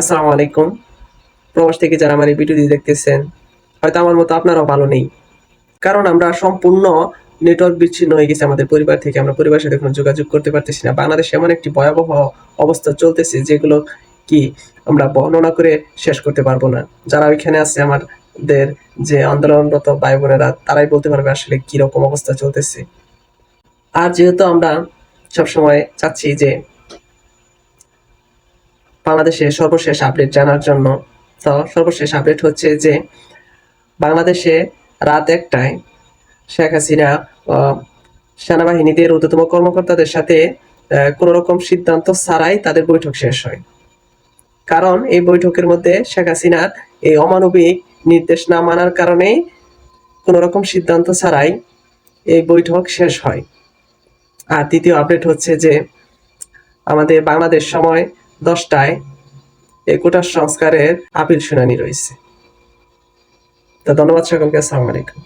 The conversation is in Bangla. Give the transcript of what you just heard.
আসসালামু আলাইকুম। প্রবাস থেকে যারা আমার এই ভিডিওটি দেখতেছেন, হয়তো আমার মতো আপনারাও ভালো নেই। কারণ আমরা সম্পূর্ণ নেটওয়ার্ক বিচ্ছিন্ন হয়ে গেছে আমাদের পরিবার থেকে। আমরা পরিবারের সাথে কোনো যোগাযোগ করতে পারতেছি না। বাংলাদেশে এমন একটি ভয়াবহ অবস্থা চলতেছে যেগুলো কি আমরা বর্ণনা করে শেষ করতে পারব না। যারা ওইখানে আছে আমাদের যে আন্দোলনরত ভাই বোনেরা তারাই বলতে পারবে আসলে কি রকম অবস্থা চলতেছে। আর যেহেতু আমরা সবসময় চাচ্ছি যে বাংলাদেশের সর্বশেষ আপডেট জানার জন্য। তো সর্বশেষ আপডেট হচ্ছে যে, বাংলাদেশে রাত একটায় শেখ হাসিনা সেনাবাহিনীদের ঊর্ধ্বতম কর্মকর্তাদের সাথে কোনো রকম সিদ্ধান্ত ছাড়াই তাদের বৈঠক শেষ হয়। কারণ এই বৈঠকের মধ্যে শেখ হাসিনার এই অমানবিক নির্দেশ না মানার কারণেই কোনো রকম সিদ্ধান্ত ছাড়াই এই বৈঠক শেষ হয়। আর দ্বিতীয় আপডেট হচ্ছে যে, আমাদের বাংলাদেশ সময় দশটায় এই কোটার সংস্কারের আপিল শুনানি রয়েছে। তা ধন্যবাদ সকলকে আসসালামু আলাইকুম।